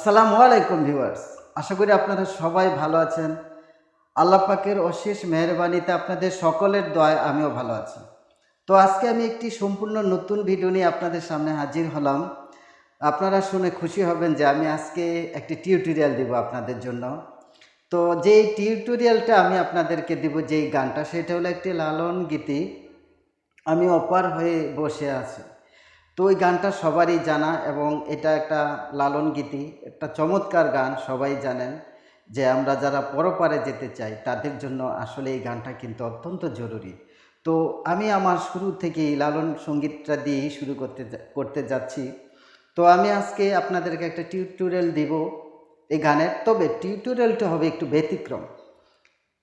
আসসালামু আলাইকুম ভিউয়ার্স। আশা করি আপনারা সবাই ভালো আছেন। আল্লাহ পাকের অশেষ মেহরবানিতে আপনাদের সকলের দয় আমিও ভালো আছি। তো আজকে আমি একটি সম্পূর্ণ নতুন ভিডিও নিয়ে আপনাদের সামনে হাজির হলাম। আপনারা শুনে খুশি হবেন যে আমি আজকে একটি টিউটোরিয়াল দিব আপনাদের জন্য। তো যেই টিউটোরিয়ালটা আমি আপনাদেরকে দিব, যেই গানটা, সেটা হলো একটি লালন গীতি। আমি অপার হয়ে বসে আছি। তো ওই গানটা সবারই জানা এবং এটা একটা লালন গীতি, একটা চমৎকার গান সবাই জানেন যে আমরা যারা পরপারে যেতে চাই তাদের জন্য আসলে এই গানটা কিন্তু অত্যন্ত জরুরি। তো আমি আমার শুরু থেকেই লালন সঙ্গীতটা দিয়েই শুরু করতে করতে যাচ্ছি। তো আমি আজকে আপনাদেরকে একটা টিউটোরিয়াল দিব এই গানের, তবে টিউটোরিয়ালটা হবে একটু ব্যতিক্রম।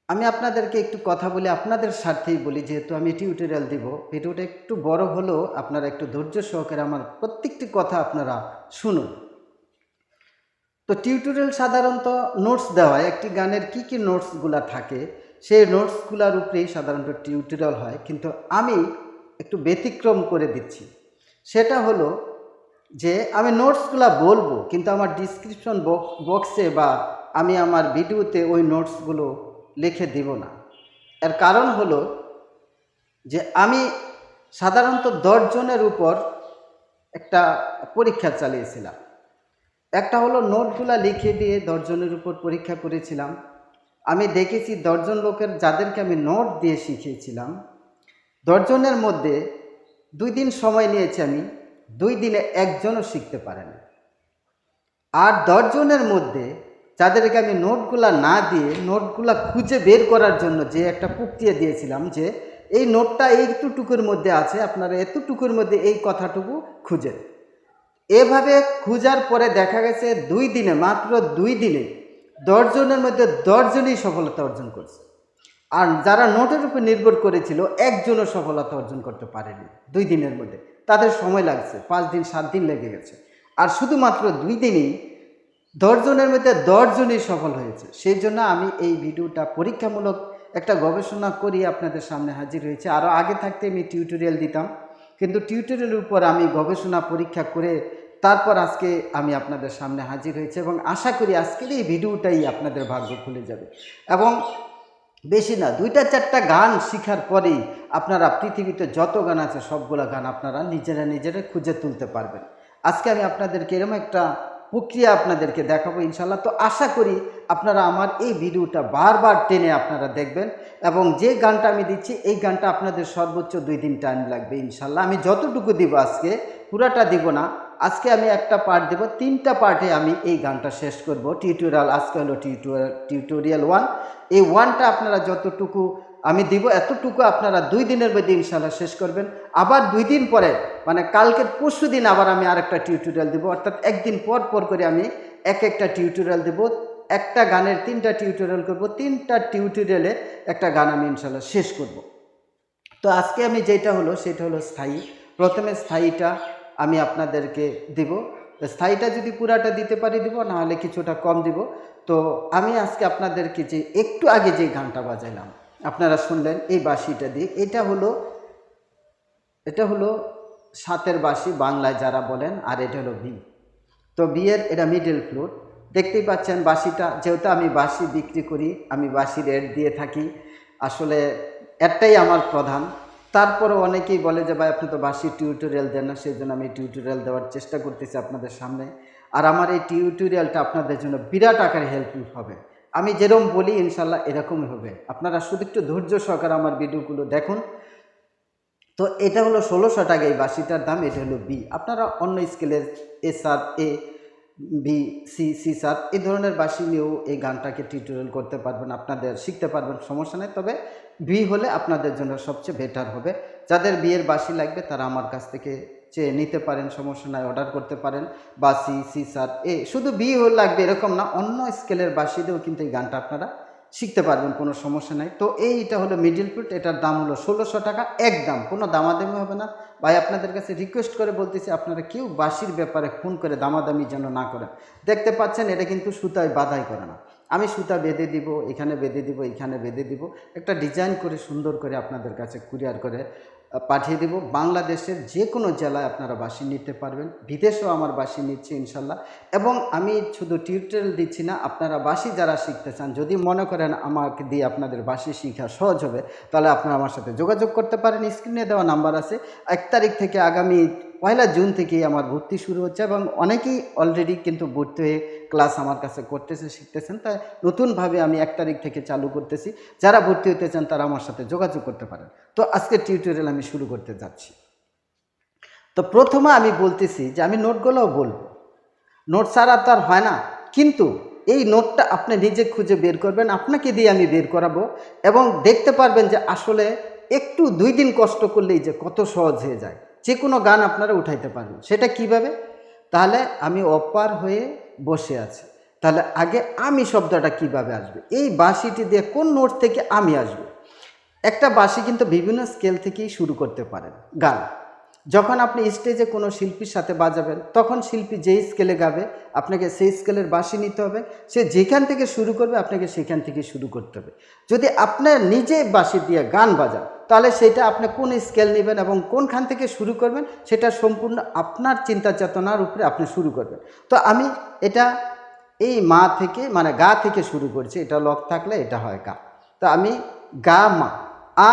আমি আপনাদেরকে একটু কথা বলে আপনাদের স্বার্থেই বলি, যেহেতু আমি টিউটোরিয়াল দিব। ভিডিওটা একটু বড় হলেও আপনারা একটু ধৈর্য সহকারে আমার প্রত্যেকটি কথা আপনারা শুনুন। তো টিউটোরিয়াল সাধারণত নোটস দেওয়া একটি গানের কি কি নোটসগুলা থাকে, সেই নোটসগুলোর উপরেই সাধারণত টিউটোরিয়াল হয়। কিন্তু আমি একটু ব্যতিক্রম করে দিচ্ছি। সেটা হলো যে আমি নোটসগুলা বলব, কিন্তু আমার ডিসক্রিপশন বক্সে বা আমি আমার ভিডিওতে ওই নোটসগুলো লিখে দিব না। এর কারণ হলো যে আমি সাধারণত দশজনের উপর একটা পরীক্ষা চালিয়েছিলাম। একটা হলো নোটগুলো লিখে দিয়ে দশজনের উপর পরীক্ষা করেছিলাম। আমি দেখেছি দশজন লোকের যাদেরকে আমি নোট দিয়ে শিখিয়েছিলাম দশজনের মধ্যে দুই দিন সময় নিয়েছি আমি, দুই দিনে একজনও শিখতে পারে না আর দশজনের মধ্যে যাদেরকে আমি নোটগুলা না দিয়ে, নোটগুলা খুঁজে বের করার জন্য যে একটা প্রক্রিয়া দিয়েছিলাম যে এই নোটটা এইটুকুর মধ্যে আছে, আপনারা এতটুকুর মধ্যে এই কথাটুকু খুঁজেন। এভাবে খুঁজার পরে দেখা গেছে দুই দিনে, মাত্র দুই দিনে দশজনের মধ্যে দশজনই সফলতা অর্জন করছে। আর যারা নোটের উপর নির্ভর করেছিল, একজনও সফলতা অর্জন করতে পারেনি দুই দিনের মধ্যে। তাদের সময় লাগছে, পাঁচ দিন, সাত দিন লেগে গেছে। আর শুধুমাত্র দুই দিনেই দশজনের মধ্যে দশজনই সফল হয়েছে। সেই জন্য আমি এই ভিডিওটা পরীক্ষামূলক একটা গবেষণা করি আপনাদের সামনে হাজির হয়েছে। আরও আগে থাকতে আমি টিউটোরিয়াল দিতাম। কিন্তু টিউটোরিয়ালের উপর আমি গবেষণা পরীক্ষা করে তারপর আজকে আমি আপনাদের সামনে হাজির হয়েছে এবং আশা করি আজকের এই ভিডিওটাই আপনাদের ভাগ্য খুলে যাবে। এবং বেশি না, দুইটা চারটা গান শিখার পরেই আপনারা পৃথিবীতে যত গান আছে সবগুলা গান আপনারা নিজেরা নিজেরা খুঁজে তুলতে পারবেন। আজকে আমি আপনাদেরকে এরকম একটা প্রক্রিয়া আপনাদেরকে দেখাবো ইনশাল্লাহ তো আশা করি আপনারা আমার এই ভিডিওটা বারবার টেনে আপনারা দেখবেন এবং যে গানটা আমি দিচ্ছি, এই গানটা আপনাদের সর্বোচ্চ দুই দিন টাইম লাগবে ইনশাল্লাহ আমি যতটুকু দিব আজকে, পুরাটা দিব না। আজকে আমি একটা পার্ট দেব, তিনটা পার্টে আমি এই গানটা শেষ করব। টিউটোরিয়াল আজকে হলো টিউটোরিয়াল টিউটোরিয়াল ওয়ান এই ওয়ানটা আপনারা যতটুকু আমি দিব এতটুকু, আপনারা দুই দিনের মধ্যে ইনশাল্লাহ শেষ করবেন। আবার দুই দিন পরে মানে কালকের পরশু দিন আবার আমি আরেকটা টিউটোরিয়াল দেবো। অর্থাৎ একদিন পর পর করে আমি এক একটা টিউটোরিয়াল দেবো, একটা গানের তিনটা টিউটোরিয়াল করব, তিনটা টিউটোরিয়ালে একটা গান আমি ইনশাল্লাহ শেষ করব। তো আজকে আমি যেটা হলো, সেটা হলো স্থায়ী। প্রথমে স্থায়ীটা আমি আপনাদেরকে দিব। স্থায়ীটা যদি পুরাটা দিতে পারি দিব, নাহলে কিছুটা কম দিব। তো আমি আজকে আপনাদেরকে যে, একটু আগে যে গানটা বাজাইলাম আপনারা শুনলেন এই বাঁশিটা দিয়ে। এটা হলো এটা হলো সাতের বাঁশি বাংলায় যারা বলেন, আর এটা হলো বি। তো বিয়ের এটা মিডল ফ্লোর দেখতেই পাচ্ছেন বাঁশিটা, যেহেতু আমি বাঁশি বিক্রি করি, আমি বাঁশি রেট দিয়ে থাকি, আসলে একটাই আমার প্রধান। তারপরে অনেকেই বলে যে, ভাই, আপনি তো বাঁশি টিউটোরিয়াল দেন না সেই জন্য আমি টিউটোরিয়াল দেওয়ার চেষ্টা করতেছি আপনাদের সামনে। আর আমার এই টিউটোরিয়ালটা আপনাদের জন্য বিরাট আকারে হেল্পফুল হবে। আমি যেরকম বলি ইনশাল্লাহ এরকমই হবে। আপনারা শুধু একটু ধৈর্য সহকারে আমার ভিডিওগুলো দেখুন। তো এটা হলো ষোলোশো টাকা এই বাসিটার দাম, এটা হলো বি আপনারা অন্য স্কেলের A sir A B C C sir এই ধরনের বাসি নিয়েও এই গানটাকে টিউটোরিয়াল করতে পারবেন, আপনাদের শিখতে পারবেন, সমস্যা নেই। তবে বি হলে আপনাদের জন্য সবচেয়ে বেটার হবে। যাদের বিয়ের বাসি লাগবে, তারা আমার কাছ থেকে চেয়ে নিতে পারেন, সমস্যা নাই অর্ডার করতে পারেন, বা সি সার এ শুধু বি হলে লাগবে, এরকম না, অন্য স্কেলের বাসি দিয়েও কিন্তু এই গানটা আপনারা শিখতে পারবেন, কোনো সমস্যা নাই। তো এইটা হলো মিডিল ফ্রুট এটার দাম হলো ষোলোশো টাকা একদম কোনো দামাদামি হবে না। ভাই, আপনাদের কাছে রিকোয়েস্ট করে বলতেছি, আপনারা কেউ বাসির ব্যাপারে ফোন করে দামাদামি যেন না করেন। দেখতে পাচ্ছেন, এটা কিন্তু সুতায় বাধাই করে না। আমি সুতা বেঁধে দিব, এখানে বেঁধে দিব, এখানে বেঁধে দিব, একটা ডিজাইন করে সুন্দর করে আপনাদের কাছে কুরিয়ার করে পাঠিয়ে দেব। বাংলাদেশের যে কোনো জেলায় আপনারা বাসি নিতে পারবেন। বিদেশেও আমার বাসি নিচ্ছে, ইনশাল্লাহ। এবং আমি শুধু টিউটোরিয়াল দিচ্ছি না, আপনারা বাসি যারা শিখতে চান, যদি মনে করেন আমাকে দিয়ে আপনাদের বাসি শেখা সহজ হবে, তাহলে আপনারা আমার সাথে যোগাযোগ করতে পারেন। স্ক্রিনে দেওয়া নাম্বার আছে। এক তারিখ থেকে আগামী পয়লা জুন থেকেই আমার ভর্তি শুরু হচ্ছে এবং অনেকেই অলরেডি কিন্তু ভর্তি হয়ে ক্লাস আমার কাছে করতেছে, শিখতেছেন, তাই নতুনভাবে আমি এক তারিখ থেকে চালু করতেছি। যারা ভর্তি হতে চান, তারা আমার সাথে যোগাযোগ করতে পারেন। তো আজকে টিউটোরিয়াল আমি শুরু করতে যাচ্ছি। তো প্রথমে আমি বলতেছি যে আমি নোটগুলোও বলব। নোট ছাড়া তো আর হয় না। কিন্তু এই নোটটা আপনি নিজে খুঁজে বের করবেন, আপনাকে দিয়ে আমি বের করাবো এবং দেখতে পারবেন যে আসলে একটু দুই দিন কষ্ট করলেই যে কত সহজ হয়ে যায়। যে কোনো গান আপনারা উঠাইতে পারবেন। সেটা কীভাবে? তাহলে আমি অপার হয়ে বসে আছে। তাহলে আগে আমি শব্দটা কীভাবে আসবে? এই বাঁশিটি দিয়ে কোন নোট থেকে আমি আসবে? একটা বাঁশি কিন্তু বিভিন্ন স্কেল থেকেই শুরু করতে পারেন। গান। যখন আপনি স্টেজে কোনো শিল্পীর সাথে বাজাবেন, তখন শিল্পী যেই স্কেলে গাবে, আপনাকে সেই স্কেলের বাঁশি নিতে হবে। সে যেখান থেকে শুরু করবে, আপনাকে সেখান থেকে শুরু করতে হবে। যদি আপনার নিজে বাঁশি দিয়ে গান বাজান তাহলে সেটা আপনি কোন স্কেল নেবেন এবং কোনখান থেকে শুরু করবেন, সেটা সম্পূর্ণ আপনার চিন্তা চেতনার উপরে আপনি শুরু করবেন। তো আমি এটা এই মা থেকে মানে গা থেকে শুরু করছি, এটা লক থাকলে এটা হয় গা। তো আমি গা মা,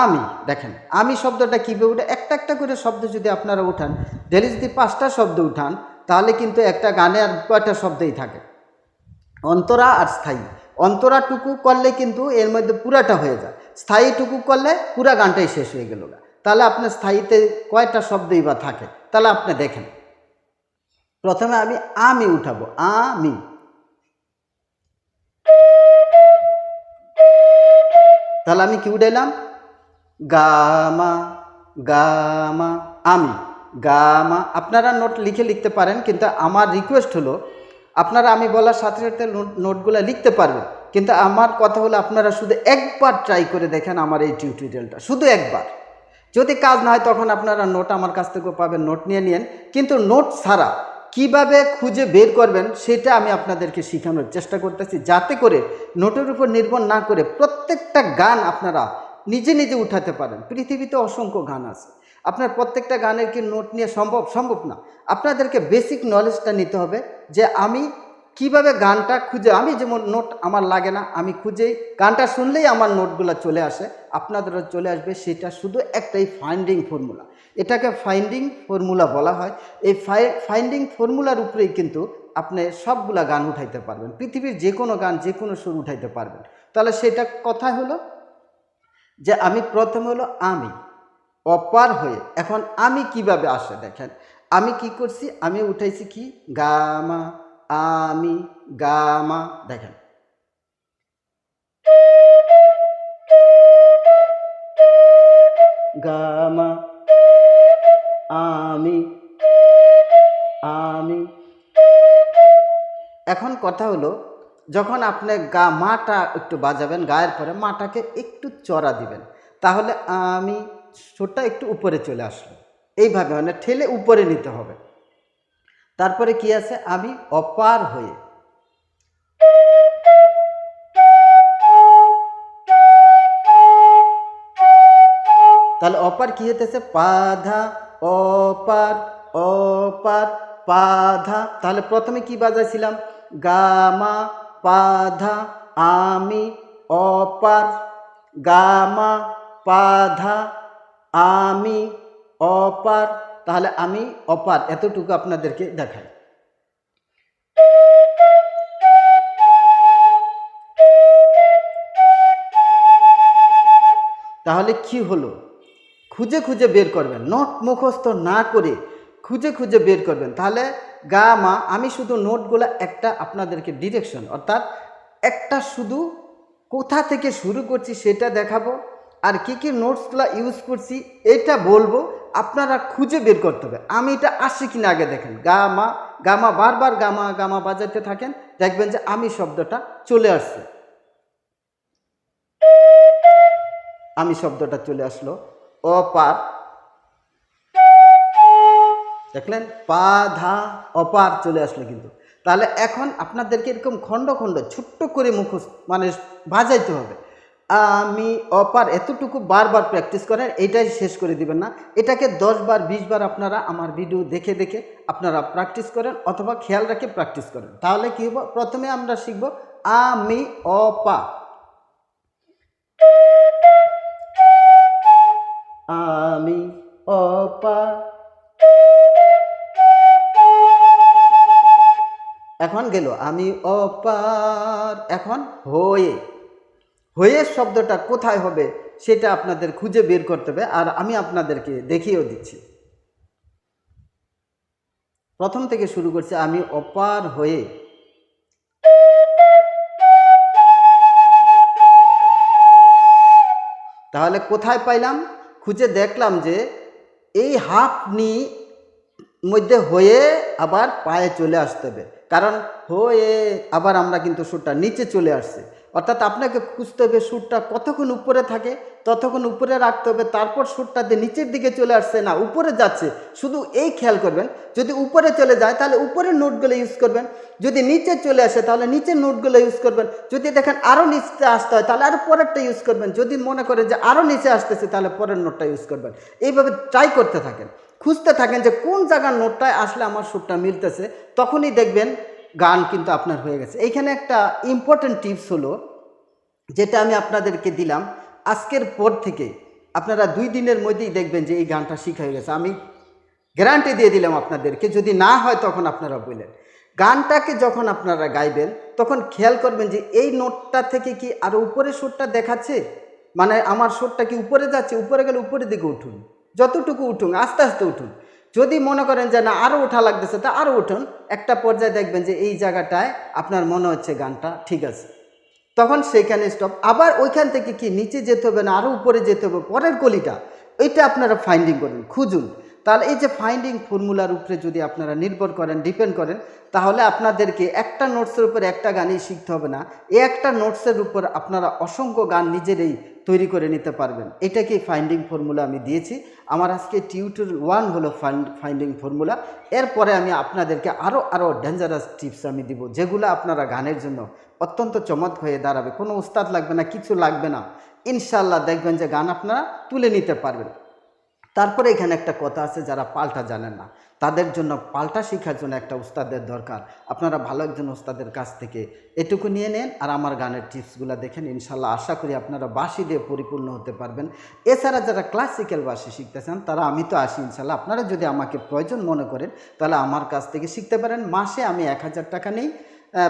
আমি, দেখেন, আমি শব্দটা কীভাবে উঠে, একটা একটা করে শব্দ যদি আপনারা উঠান ডেলি যদি পাঁচটা শব্দ উঠান, তাহলে কিন্তু একটা গানে আর কয়টা শব্দই থাকে। অন্তরা আর স্থায়ী। অন্তরাটুকু করলে কিন্তু এর মধ্যে পুরাটা হয়ে যায়। স্থায়ীটুকু করলে পুরা গানটাই শেষ হয়ে গেল তাহলে আপনার স্থায়ীতে কয়টা শব্দই বা থাকে? তাহলে আপনি দেখেন। প্রথমে আমি আমি উঠাবো। আমি। তাহলে আমি কি উঠাইলাম? গামা গামা, আমি। গামা। আপনারা নোট লিখে লিখতে পারেন, কিন্তু আমার রিকোয়েস্ট হলো, আপনারা আমি বলার সাথে সাথে নোটগুলো লিখতে পারবেন। কিন্তু আমার কথা হলো আপনারা শুধু একবার ট্রাই করে দেখেন আমার এই টিউটোরিয়ালটা শুধু একবার। যদি কাজ না হয় তখন আপনারা নোট আমার কাছ থেকে পাবেন নোট নিয়ে নিন কিন্তু নোট ছাড়া কীভাবে খুঁজে বের করবেন সেটা আমি আপনাদেরকে শেখানোর চেষ্টা করতেছি, যাতে করে নোটের উপর নির্ভর না করে প্রত্যেকটা গান আপনারা নিজে নিজে উঠাতে পারেন। পৃথিবীতে অসংখ্য গান আছে। আপনার প্রত্যেকটা গানের কি নোট নিয়ে সম্ভব? সম্ভব না। আপনাদেরকে বেসিক নলেজটা নিতে হবে যে আমি কীভাবে গানটা খুঁজে, আমি যেমন নোট আমার লাগে না, আমি খুঁজেই, গানটা শুনলেই আমার নোটগুলো চলে আসে, আপনাদেরও চলে আসবে, সেটা শুধু একটাই ফাইন্ডিং ফর্মুলা এটাকে ফাইন্ডিং ফর্মুলা বলা হয়। এই ফাইন্ডিং ফর্মুলার উপরেই কিন্তু আপনি সবগুলা গান উঠাইতে পারবেন। পৃথিবীর যে কোনো গান যে কোনো সুর উঠাইতে পারবেন। তাহলে সেটা কথা হলো যে, আমি প্রথম হলো আমি, অপার হয়ে, এখন আমি কীভাবে আসে দেখেন, আমি কি করছি, আমি উঠাইছি কি? গামা। আমি গামা, দেখেন। গামা, আমি আমি। এখন কথা হলো, যখন আপনি গা, মাটা একটু বাজাবেন, গায়ের পরে মাটাকে একটু চড়া দিবেন, তাহলে আমি সুরটা একটু উপরে চলে আসলো। এইভাবে মানে ঠেলে উপরে নিতে হবে। তারপরে কি আছে? আমি অপার হয়ে। তাহলে অপার কি হতেছে পাধা, অপার অপার, পাধা। তাহলে প্রথমে কি বাজাইছিলাম? গামা, পাধা, আমি, অপার। গামা, পাধা, আমি, অপার। তাহলে আমি অপার এতটুকু আপনাদেরকে দেখাই। তাহলে কি হলো? খুঁজে খুঁজে বের করবেন। নোট মুখস্থ না করে খুঁজে খুঁজে বের করবেন। তাহলে গা, মা, আমি শুধু নোটগুলো একটা আপনাদেরকে ডিরেকশন, অর্থাৎ একটা শুধু কোথা থেকে শুরু করছি সেটা দেখাবো, আর কী কী নোটসগুলো ইউজ করছি এটা বলব আপনারা খুঁজে বের করতে হবে। আমি এটা আসি কিনা আগে দেখেন। গা মা গামা, বারবার গামা গামা বাজাতে থাকেন, দেখবেন যে আমি শব্দটা চলে আসছে। আমি শব্দটা চলে আসলো। অপার দেখলেন? পা, ধা অপার চলে আসলো কিন্তু। তাহলে এখন আপনাদেরকে এরকম খণ্ড খণ্ড, ছোট্ট করে মুখোশ মানে বাজাইতে হবে। আমি অপার এতটুকু বারবার প্র্যাকটিস করেন, এটাই শেষ করে দিবেন না। এটাকে দশ বার, বিশ বার আপনারা আমার ভিডিও দেখে দেখে আপনারা প্র্যাকটিস করেন অথবা খেয়াল রেখে প্র্যাকটিস করেন। তাহলে কী হব? প্রথমে আমরা শিখব, আমি অপা। আমি অপা। এখন গেল, আমি অপার, এখন হয়ে। হয়ে শব্দটা কোথায় হবে সেটা আপনাদের খুঁজে বের করতে হবে, আর আমি আপনাদেরকে দেখিয়েও দিচ্ছি। প্রথম থেকে শুরু করছি, আমি অপার হয়ে তাহলে কোথায় পাইলাম? খুঁজে দেখলাম যে এই হাফ নি মধ্যে হয়ে আবার পায়ে চলে আসতে হবে, কারণ হয়ে আবার আমরা কিন্তু সুরটা নিচে চলে আসছে। অর্থাৎ আপনাকে খুঁজতে হবে সুরটা কতক্ষণ উপরে থাকে, ততক্ষণ উপরে রাখতে হবে, তারপর সুরটা দিয়ে নিচের দিকে চলে আসছে না, উপরে যাচ্ছে। শুধু এই খেয়াল করবেন, যদি উপরে চলে যায় তাহলে উপরের নোটগুলো ইউজ করবেন, যদি নিচে চলে আসে তাহলে নিচের নোটগুলো ইউজ করবেন, যদি দেখেন আরও নিচে আসতে হয় তাহলে আরও পরেরটা ইউজ করবেন, যদি মনে করেন যে আরও নিচে আসতেছে তাহলে পরের নোটটা ইউজ করবেন। এইভাবে ট্রাই করতে থাকেন। খুঁজতে থাকেন যে কোন জায়গার নোটটায় আসলে আমার সুরটা মিলতেছে, তখনই দেখবেন গান কিন্তু আপনার হয়ে গেছে। এইখানে একটা ইম্পর্টেন্ট টিপস হলো, যেটা আমি আপনাদেরকে দিলাম। আজকের পর থেকে আপনারা দুই দিনের মধ্যেই দেখবেন যে এই গানটা শিখা হয়ে গেছে। আমি গ্যারান্টি দিয়ে দিলাম আপনাদেরকে, যদি না হয় তখন আপনারা বললেন। গানটাকে যখন আপনারা গাইবেন, তখন খেয়াল করবেন যে এই নোটটা থেকে কি আরও উপরে সুরটা দেখাচ্ছে? মানে আমার সুরটা কি উপরে যাচ্ছে? উপরে গেলে উপরের দিকে উঠুন। যতটুকু উঠুন, আস্তে আস্তে উঠুন। যদি মনে করেন যে না আরও ওঠা লাগতেছে, তা আরও উঠুন। একটা পর্যায়ে দেখবেন যে এই জায়গাটায় আপনার মনে হচ্ছে গানটা ঠিক আছে। তখন সেইখানে স্টপ আবার ওইখান থেকে কি নিচে যেতে হবে না আরও উপরে যেতে হবে? পরের কলিটা এইটা আপনারা ফাইন্ডিং করুন, খুঁজুন। তাহলে এই যে ফাইন্ডিং ফর্মুলার উপরে যদি আপনারা নির্ভর করেন ডিপেন্ড করেন, তাহলে আপনাদেরকে একটা নোটসের উপর একটা গানই শিখতে হবে না। এই একটা নোটসের উপর আপনারা অসংখ্য গান নিজেরাই তৈরি করে নিতে পারবেন। এটাকেই ফাইন্ডিং ফর্মুলা আমি দিয়েছি। আমার আজকে টিউটোর ওয়ান হলো ফাইন্ড ফাইন্ডিং ফর্মুলা এরপরে আমি আপনাদেরকে আরও আরও ডেঞ্জারাস টিপস আমি দিব, যেগুলো আপনারা গানের জন্য অত্যন্ত চমৎক হয়ে দাঁড়াবে। কোনো উস্তাদ লাগবে না, কিছু লাগবে না। ইনশাল্লাহ দেখবেন যে গান আপনারা তুলে নিতে পারবেন। তারপরে এখানে একটা কথা আছে যারা পাল্টা জানেন না। তাদের জন্য পাল্টা শেখার জন্য একটা উস্তাদের দরকার। আপনারা ভালো একজন উস্তাদের কাছ থেকে এটুকু নিয়ে নেন আর আমার গানের টিপসগুলো দেখেন। ইনশাল্লাহ আশা করি আপনারা বাঁশি দিয়ে পরিপূর্ণ হতে পারবেন। এছাড়া যারা ক্লাসিক্যাল বাসি শিখতে চান তারা আমি তো আসি ইনশাল্লাহ আপনারা যদি আমাকে প্রয়োজন মনে করেন, তাহলে আমার কাছ থেকে শিখতে পারেন। মাসে আমি এক হাজার টাকা নেই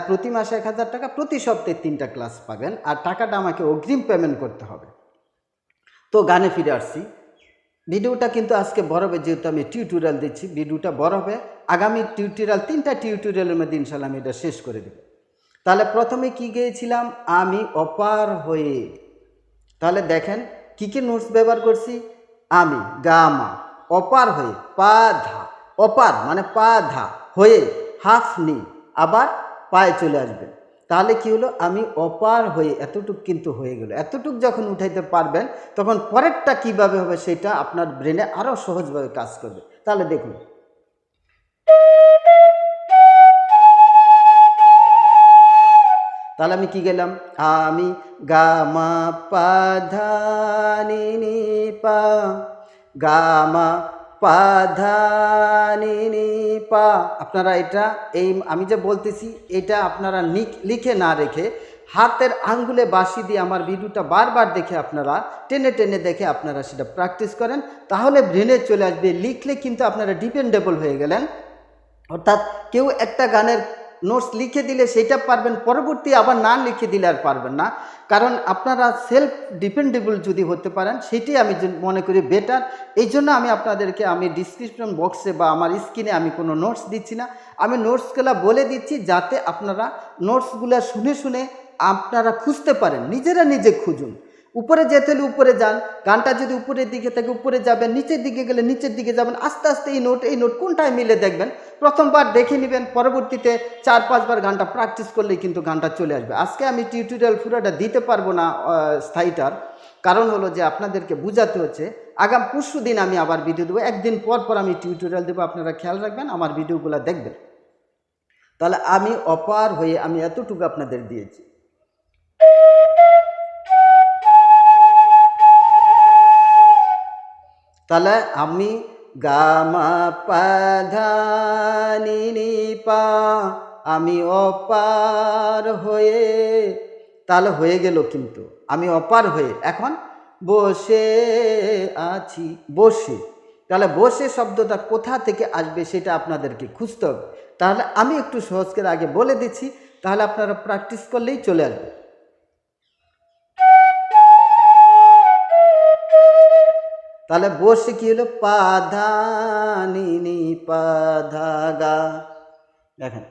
প্রতি মাসে এক হাজার টাকা, প্রতি সপ্তাহে তিনটা ক্লাস পাবেন। আর টাকাটা আমাকে অগ্রিম পেমেন্ট করতে হবে। তো গানে ফিরে আসছি। ভিডিওটা কিন্তু আজকে বড় হবে, যেহেতু আমি টিউটোরিয়াল দিচ্ছি, ভিডিওটা বড় হবে। আগামী টিউটোরিয়াল তিনটা টিউটোরিয়ালের মধ্যে ইনশাল্লাহ আমি এটা শেষ করে দেব। তাহলে প্রথমে কি গিয়েছিলাম? আমি অপার হয়ে, তাহলে দেখেন কি কি নোটস ব্যবহার করছি? আমি, গামা অপার হয়ে, পা ধা অপার মানে পা ধা, হয়ে হাফ নি আবার পায়ে চলে আসবে। তাহলে কি হলো? আমি অপার হয়ে এতটুক কিন্তু হয়ে গেল। এতটুক যখন উঠাইতে পারবেন, তখন পরেরটা কীভাবে হবে সেটা আপনার ব্রেনে আরও সহজভাবে কাজ করবে। তাহলে দেখুন। তাহলে আমি কি গেলাম? আমি গা মা পা ধা নি পা, গা মা পা ধা নি নি পা। আপনারা এটা, এই আমি যে বলতেছি, এটা আপনারা লিখে না রেখে হাতের আঙ্গুলে বাসি দিয়ে আমার ভিডিওটা বারবার দেখে আপনারা, টেনে টেনে দেখে আপনারা সেটা প্র্যাকটিস করেন, তাহলে ব্রেনে চলে আসবে। লিখলে কিন্তু আপনারা ডিপেন্ডেবল হয়ে গেলেন। অর্থাৎ কেউ একটা গানের নোটস লিখে দিলে সেটা পারবেন, পরবর্তী আবার না লিখে দিলে আর পারবেন না। কারণ আপনারা সেলফ ডিপেন্ডেবল যদি হতে পারেন সেটাই আমি মনে করি বেটার এই জন্য আমি আপনাদেরকে, আমি ডিসক্রিপশন বক্সে বা আমার স্ক্রিনে আমি কোনো নোটস দিচ্ছি না। আমি নোটসগুলো বলে দিচ্ছি যাতে আপনারা নোটসগুলো শুনে শুনে আপনারা খুঁজতে পারেন, নিজেরা নিজে খুঁজুন। উপরে যেতে হলে উপরে যান, গানটা যদি উপরের দিকে থাকে, উপরে যাবেন, নিচের দিকে গেলে নিচের দিকে যাবেন, আস্তে আস্তে এই নোট এই নোট কোনটায় মিলে দেখবেন? প্রথমবার দেখে নেবেন, পরবর্তীতে চার, পাঁচবার গানটা প্র্যাকটিস করলেই কিন্তু গানটা চলে আসবে। আজকে আমি টিউটোরিয়াল পুরোটা দিতে পারব না স্থায়ীটার। কারণ হলো যে আপনাদেরকে বোঝাতে হচ্ছে, আগাম পরশু দিন আমি আবার ভিডিও দেবো। একদিন পর পর আমি টিউটোরিয়াল দেবো, আপনারা খেয়াল রাখবেন, আমার ভিডিওগুলো দেখবেন। তাহলে আমি অপার হয়ে আমি এতটুকু আপনাদের দিয়েছি। তাহলে আমি গামা পাধানি পা, আমি অপার হয়ে, তাহলে হয়ে গেল কিন্তু, আমি অপার হয়ে, এখন বসে আছি, বসে। তাহলে বসে শব্দটা কোথা থেকে আসবে সেটা আপনাদেরকে খুঁজতে হবে। তাহলে আমি একটু সহজ করে আগে বলে দিচ্ছি, তাহলে আপনারা প্র্যাকটিস করলেই চলে আসবে। তাহলে বসে কি হলো? পাধা নি পাধা গা দেখেন।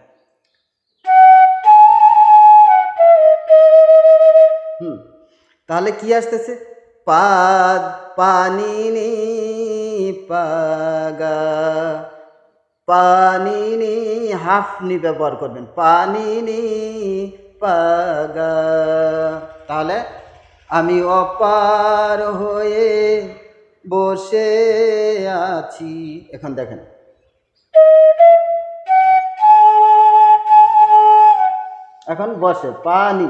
হুম, তাহলে কি আসতেছে? পাদ পানি নি পাগা। পানি নি হাফ নি ব্যবহার করবেন। পানিনি পাগা। তাহলে আমি অপার হয়ে বসে আছি। এখন দেখেন। এখন বসে, পানি।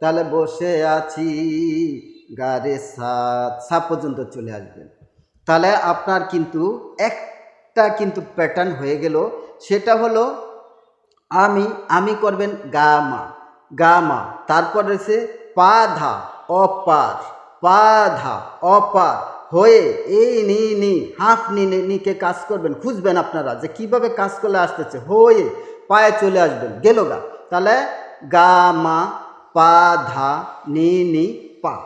তাহলে বসে আছি গারে সাত সা পর্যন্ত চলে আসবেন। তাহলে আপনার কিন্তু একটা কিন্তু প্যাটার্ন হয়ে গেল, সেটা হলো আমি আমি করবেন গামা। গামা, তারপর রয়েছে পা ধা, অপার পাধা অপার, হয়ে এই নি নি, হাফ নি নিকে কাজ করবেন। খুঁজবেন আপনারা যে কীভাবে কাজ করলে আসতেছে। হয়ে পায়ে চলে আসবেন। গেল গা। তাহলে গামা পাধা নি নি, পা।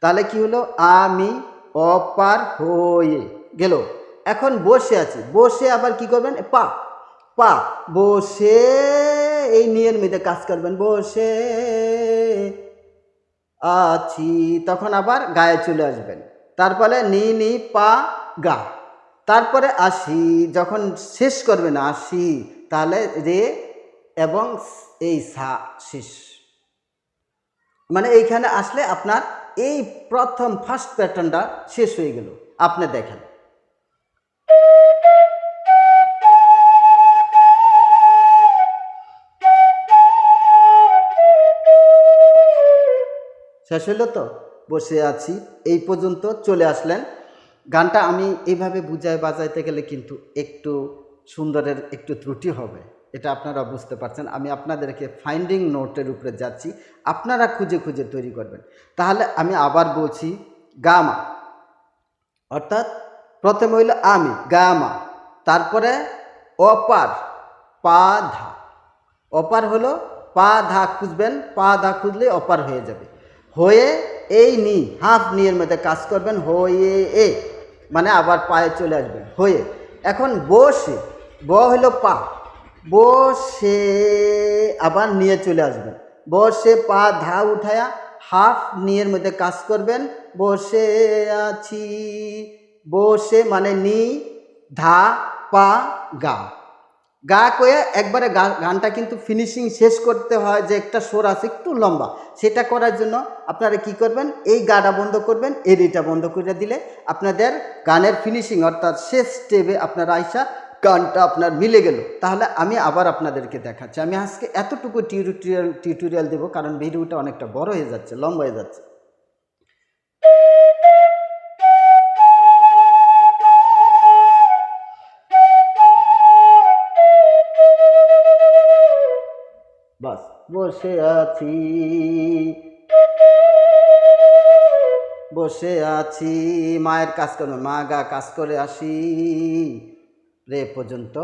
তাহলে কি হলো? আমি অপার, হয়ে গেল। এখন বসে আছি। বসে আবার কি করবেন? পা পা, বসে এই নিয়ের মধ্যে কাজ করবেন। বসে আছি। তখন আবার গায়ে চলে আসবেন। তারপরে নি নি, পা, গা। তারপরে আসি। যখন শেষ করবেন আসি, তাহলে রে এবং এই সা শেষ। মানে এইখানে আসলে আপনার এই প্রথম ফার্স্ট প্যাটার্নটা শেষ হয়ে গেল। আপনি দেখেন। শেষ হইল তো? বসে আছি। এই পর্যন্ত চলে আসলেন। গানটা আমি এইভাবে বুঝায় বাজাইতে গেলে কিন্তু একটু সুন্দরের একটু ত্রুটি হবে। এটা আপনারা বুঝতে পারছেন। আমি আপনাদেরকে ফাইন্ডিং নোটের উপরে যাচ্ছি। আপনারা খুঁজে খুঁজে তৈরি করবেন। তাহলে আমি আবার বলছি, গামা। অর্থাৎ প্রথমে হইল আমি, গামা। তারপরে অপার, পা ধা। অপার হলো পা ধা খুঁজবেন। পা ধা খুঁজলে অপার হয়ে যাবে। হয়ে এই নি, হাফ নিয়ের মধ্যে কাজ করবেন, হয়ে এ মানে আবার পায়ে চলে আসবেন, হয়ে। এখন বসে, ব হলো পা, বসে আবার নিয়ে চলে আসবেন। বসে পা ধা উঠায়া হাফ নিয়ের মধ্যে কাজ করবেন, বসে আছি, বসে মানে নি, ধা, পা, গা। গা কয়ে একবারে গানটা কিন্তু ফিনিশিং শেষ করতে হয় যে একটা সোর আছে একটু লম্বা। সেটা করার জন্য আপনারা কি করবেন? এই গাটা বন্ধ করবেন এডিটা বন্ধ করে দিলে আপনাদের গানের ফিনিশিং অর্থাৎ শেষ স্টেপে আপনার আইসা গানটা আপনার মিলে গেল। তাহলে আমি আবার আপনাদেরকে দেখাচ্ছি। আমি আজকে এতটুকু টিউটোরিয়াল টিউটোরিয়াল দেবো, কারণ ভিডিওটা অনেকটা বড় হয়ে যাচ্ছে, লম্বা হয়ে যাচ্ছে। বাস। বসে আছি। বসে আছি। মায়ের কাজ করবে, মা গা কাজ করে আসি। রে পর্যন্ত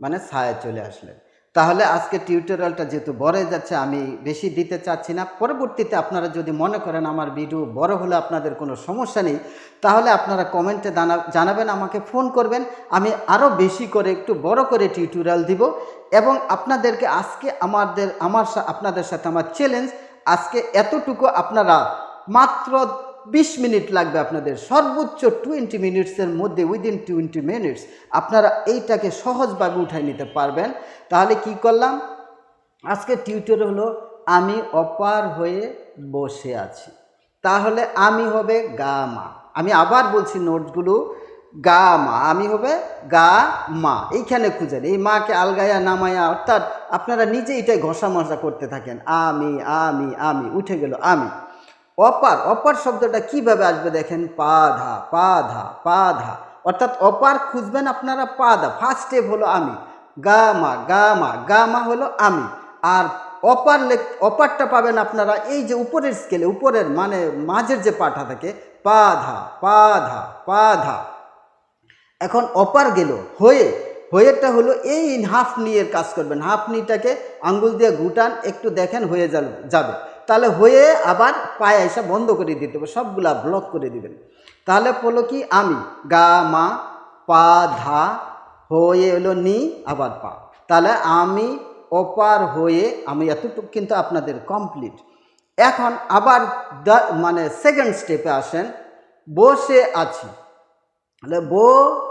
মানে ছায়া চলে আসলেন। তাহলে আজকে টিউটোরিয়ালটা যেহেতু বড় যাচ্ছে, আমি বেশি দিতে চাচ্ছি না। পরবর্তীতে আপনারা যদি মনে করেন আমার ভিডিও বড় হলে আপনাদের কোনো সমস্যা নেই, তাহলে আপনারা কমেন্টে জানা জানাবেন, আমাকে ফোন করবেন। আমি আরও বেশি করে, একটু বড় করে টিউটোরিয়াল দিব এবং আপনাদেরকে আজকে আমাদের আমার আপনাদের সাথে আমার চ্যালেঞ্জ আজকে এতটুকু আপনারা মাত্র বিশ মিনিট লাগবে আপনাদের। সর্বোচ্চ টোয়েন্টি মিনিটসের মধ্যে উইদিন টোয়েন্টি মিনিটস আপনারা এইটাকে সহজভাবে উঠাই নিতে পারবেন। তাহলে কি করলাম? আজকে টিউটর হলো, আমি অপার হয়ে বসে আছি। তাহলে আমি হবে গা মা আমি আবার বলছি নোটগুলো গা মা আমি হবে গা মা এইখানে খুঁজেন এই মাকে আলগায়া নামায়া, অর্থাৎ আপনারা নিজে এটাই ঘষা মশা করতে থাকেন। আমি আমি আমি। উঠে গেল আমি। অপার অপার শব্দটা কীভাবে আসবে দেখেন? পা ধা পা ধা পা ধা অর্থাৎ অপার খুঁজবেন আপনারা পাধা। ফার্স্ট স্টেপ হলো আমি। গা মা গা মা গা মা হলো আমি। আর অপার লেখ, অপারটা পাবেন আপনারা এই যে উপরের স্কেলে উপরের মানে মাঝের যে পাঠা থাকে পা ধা পা ধা পা ধা এখন অপার গেল, হয়ে, হয়েরটা হলো এই হাফ নিয়ের কাজ করবেন। হাফ নিটাকে আঙ্গুল দিয়ে ঘুটান, একটু দেখেন হয়ে যাবে। তাহলে হয়ে আবার পায়ে এসে বন্ধ করে দিতে হবে, সবগুলা ব্লক করে দিবেন। তাহলে হলো কি? আমি, গা, মা, পা, ধা, হয়ে হলো নি, আবার পা। তাহলে আমি অপার হয়ে, আমি এতটুকু কিন্তু আপনাদের কমপ্লিট এখন আবার মানে সেকেন্ড স্টেপে আসেন, বসে আছি। তাহলে বো,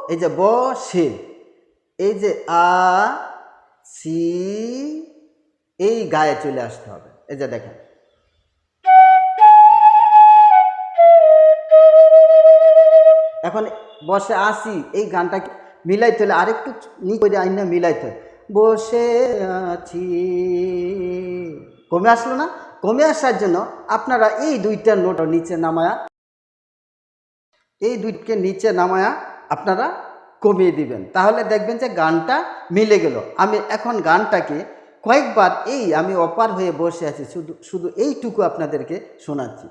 এই যে ব, সে। এই যে আ, সি, এই গায়ে চলে আসতে হবে। এই যে দেখেন এখন বসে আসি, এই গানটাকে মিলাইতে হলে আরেকটু নি করে আইনা মিলাইতে বসে আছি। কমে আসলো না? কমে আসার জন্য আপনারা এই দুইটা নোট নিচে নামায়া, এই দুইকে নিচে নামায়া আপনারা কমিয়ে দিবেন। তাহলে দেখবেন যে গানটা মিলে গেল। আমি এখন গানটাকে কয়েকবার এই আমি অপার হয়ে বসে আছি, শুধু শুধু এইটুকু আপনাদেরকে শোনাচ্ছি।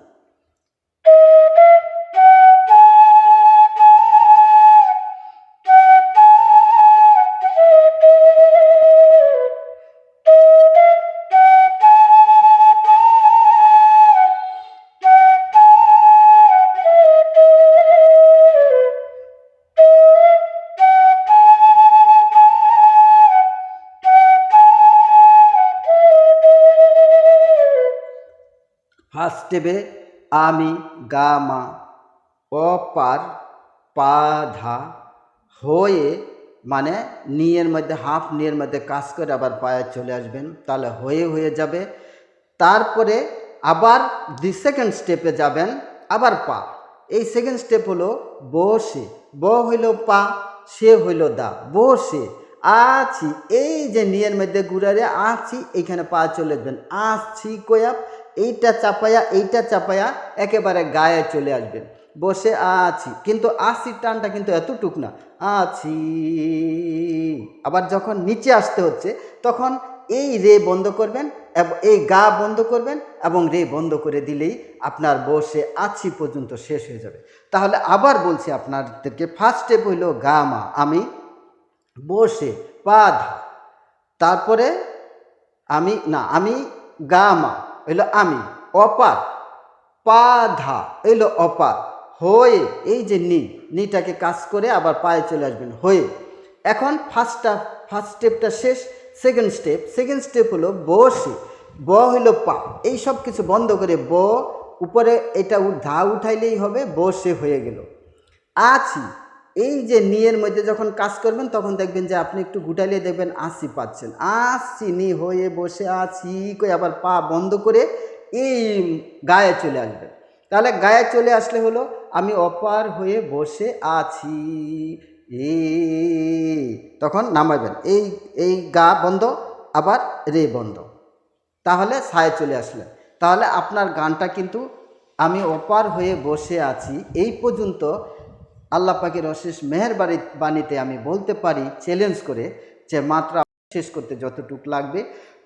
স্টেপে আমি গা মা। অপার পা ধা। হয়ে মানে নিয়ের মধ্যে, হাফ নিয়ের মধ্যে কাজ করে আবার পায়ে চলে আসবেন। তাহলে হয়ে হয়ে যাবে। তারপরে আবার দি সেকেন্ড স্টেপে যাবেন, আবার পা। এই সেকেন্ড স্টেপ হলো বসে ব হইল পা, সে হইল দা। বসে আছি, এই যে নিয়ের মধ্যে ঘুরারে আছি এইখানে পা চলে আসবেন। আছি কয়া এইটা চাপায়া এইটা চাপায়া একেবারে গায়ে চলে আসবেন বসে আছি, কিন্তু আছি টানটা কিন্তু এতটুক না। আছি। আবার যখন নিচে আসতে হচ্ছে, তখন এই রে বন্ধ করবেন, এবং, এই গা বন্ধ করবেন এবং রে বন্ধ করে দিলেই আপনার বসে আছি পর্যন্ত শেষ হয়ে যাবে। তাহলে আবার বলছি আপনাদেরকে ফার্স্ট স্টেপ হইল গা মা, আমি বসে পা ধা। তারপরে আমি, না, আমি গা মা হইল আমি, অপার পা ধা এলো অপার, হয়ে, এই যে নি, নিটাকে কাজ করে আবার পায়ে চলে আসবেন, হয়ে। এখন ফার্স্টটা ফার্স্ট স্টেপটা শেষ সেকেন্ড স্টেপ সেকেন্ড স্টেপ হলো বসে, ব হইল পা, এই সব কিছু বন্ধ করে ব, উপরে এটা ধা উঠাইলেই হবে, বসে হয়ে গেল। আছি এই যে নিয়ের মধ্যে যখন কাজ করবেন, তখন দেখবেন যে আপনি একটু গুটাইলে দেখবেন আসি পাচ্ছেন। আসছি নি হয়ে বসে আছি, কই আবার পা বন্ধ করে এই গায়ে চলে আসবেন। তাহলে গায়ে চলে আসলে হলো, আমি অপার হয়ে বসে আছি। এই তখন নামাবেন এই এই গা বন্ধ, আবার রে বন্ধ। তাহলে সায় চলে আসলেন। তাহলে আপনার গানটা কিন্তু আমি অপার হয়ে বসে আছি, এই পর্যন্ত আল্লাহ পাকের অশেষ মেহেরবাড়ি বাণীতে আমি বলতে পারি চ্যালেঞ্জ করে যে মাত্রা শেষ করতে যতটুকু লাগবে,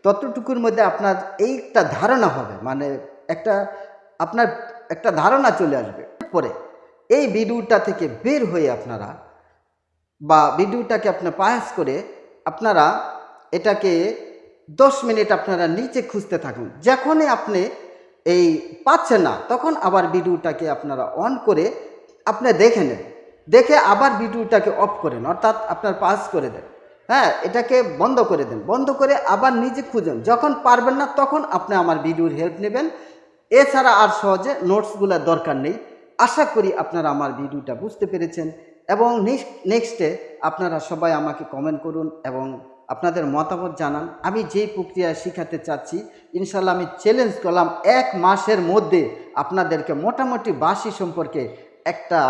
ততটুকুর মধ্যে আপনার এইটা ধারণা হবে। মানে একটা, আপনার একটা ধারণা চলে আসবে। পরে এই ভিডিওটা থেকে বের হয়ে আপনারা বা ভিডিওটাকে আপনার পায়াস করে আপনারা এটাকে দশ মিনিট আপনারা নিচে খুঁজতে থাকুন। যখনই আপনি এই পাচ্ছেন না, তখন আবার ভিডিওটাকে আপনারা অন করে আপনি দেখে নেন। দেখে আবার ভিডিওটাকে অফ করেন অর্থাৎ আপনার পাস করে দেন। হ্যাঁ এটাকে বন্ধ করে দেন। বন্ধ করে আবার নিজে খুঁজুন। যখন পারবেন না, তখন আপনি আমার ভিডিওর হেল্প নেবেন। এছাড়া আর সহজে নোটসগুলোর দরকার নেই। আশা করি আপনারা আমার ভিডিওটা বুঝতে পেরেছেন এবং নেক্সটে আপনারা সবাই আমাকে কমেন্ট করুন এবং আপনাদের মতামত জানান। আমি যেই প্রক্রিয়া শিখাতে চাচ্ছি ইনশাল্লাহ আমি চ্যালেঞ্জ করলাম এক মাসের মধ্যে আপনাদেরকে মোটামুটি বাসি সম্পর্কে একটা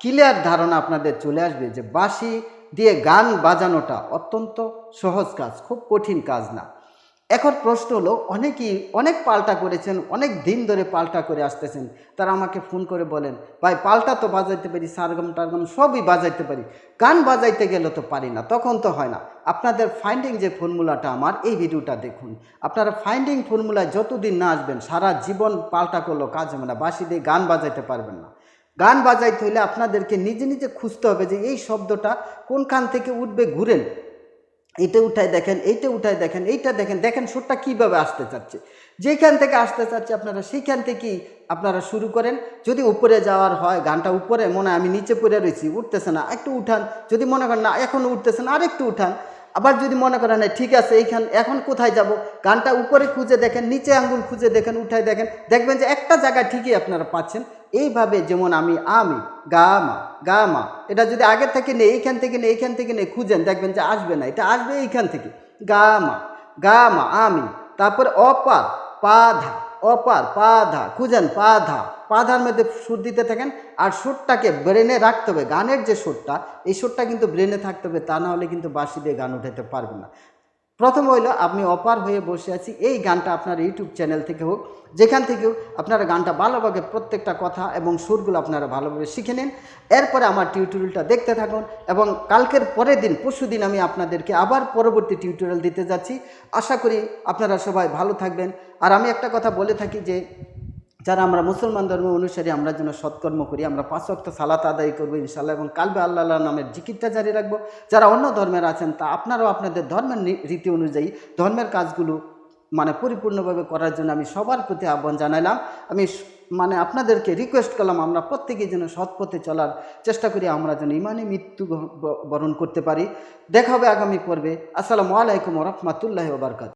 ক্লিয়ার ধারণা আপনাদের চলে আসবে যে বাঁশি দিয়ে গান বাজানোটা অত্যন্ত সহজ কাজ, খুব কঠিন কাজ না। এখন প্রশ্ন হলো, অনেকেই অনেক পাল্টা করেছেন, অনেক দিন ধরে পাল্টা করে আসতেছেন। তারা আমাকে ফোন করে বলেন, ভাই, পাল্টা তো বাজাইতে পারি, সারগম টারগম সবই বাজাইতে পারি। গান বাজাইতে গেলে তো পারি না, তখন তো হয় না। আপনাদের ফাইন্ডিং যে ফর্মুলাটা আমার, এই ভিডিওটা দেখুন। আপনারা ফাইন্ডিং ফর্মুলায় যতদিন না আসবেন, সারা জীবন পাল্টা করলেও কাজ হবে না বাসি দিয়ে গান বাজাইতে পারবেন না। গান বাজাইতে হলে আপনাদেরকে নিজে নিজে খুঁজতে হবে যে এই শব্দটা কোনখান থেকে উঠবে ঘুরেন। এইটা উঠায় দেখেন, এইটা উঠায় দেখেন, এইটা দেখেন দেখেন সুরটা কীভাবে আসতে চাচ্ছে। যেখান থেকে আসতে চাচ্ছে আপনারা সেইখান থেকেই আপনারা শুরু করেন। যদি উপরে যাওয়ার হয়, গানটা উপরে, মনে আমি নিচে পড়ে রয়েছি, উঠতেছে না, একটু উঠান। যদি মনে করেন না এখনও উঠতেছে না, আরেকটু উঠান। আবার যদি মনে করেন ঠিক আছে, এইখান, এখন কোথায় যাব? গানটা উপরে খুঁজে দেখেন, নিচে আঙ্গুল খুঁজে দেখেন, উঠায় দেখেন, দেখবেন যে একটা জায়গা ঠিকই আপনারা পাচ্ছেন। এইভাবে যেমন আমি আমি, গা, মা গা, মা, এটা যদি আগের থেকে নেই, এইখান থেকে নেই, এইখান থেকে নেই, খুঁজেন, দেখবেন যে আসবে না, এটা আসবে এইখান থেকে। গা, মা গা, মা, আমি, তারপরে অপা পা, ধা। অপার পা ধা খুঁজেন পা ধা পা ধার মধ্যে সুর দিতে থাকেন আর সুরটাকে ব্রেনে রাখতে হবে। গানের যে সুরটা, এই সুরটা কিন্তু ব্রেনে থাকতে হবে, তা না হলে কিন্তু বাঁশি দিয়ে গান উঠাতে পারবে না। প্রথম হইল আপনি অপার হয়ে বসে আছি। এই গানটা আপনার ইউটিউব চ্যানেল থেকে হোক, যেখান থেকেও আপনারা গানটা ভালোভাবে প্রত্যেকটা কথা এবং সুরগুলো আপনারা ভালোভাবে শিখে নিন। এরপরে আমার টিউটোরিয়ালটা দেখতে থাকুন এবং কালকের পরের দিন, পরশু দিন আমি আপনাদেরকে আবার পরবর্তী টিউটোরিয়াল দিতে যাচ্ছি। আশা করি আপনারা সবাই ভালো থাকবেন। আর আমি একটা কথা বলে থাকি যে যারা আমরা মুসলমান ধর্ম অনুসারী আমরা যেন সৎকর্ম করি, আমরা পাঁচ অক্ট সালাত আদায় করব ইনশাল্লাহ এবং কালবে আল্লাহ নামের জিকিরটা জারি রাখব। যারা অন্য ধর্মের আছেন তা আপনারাও আপনাদের ধর্মের রীতি অনুযায়ী ধর্মের কাজগুলো মানে পরিপূর্ণভাবে করার জন্য আমি সবার প্রতি আহ্বান জানাইলাম। আমি মানে আপনাদেরকে রিকোয়েস্ট করলাম, আমরা প্রত্যেকেই যেন সৎ পথে চলার চেষ্টা করি, আমরা যেন ইমানে মৃত্যু বরণ করতে পারি। দেখা হবে আগামী পর্বে। আসসালামু আলাইকুম রহমতুল্লাহ বারকাত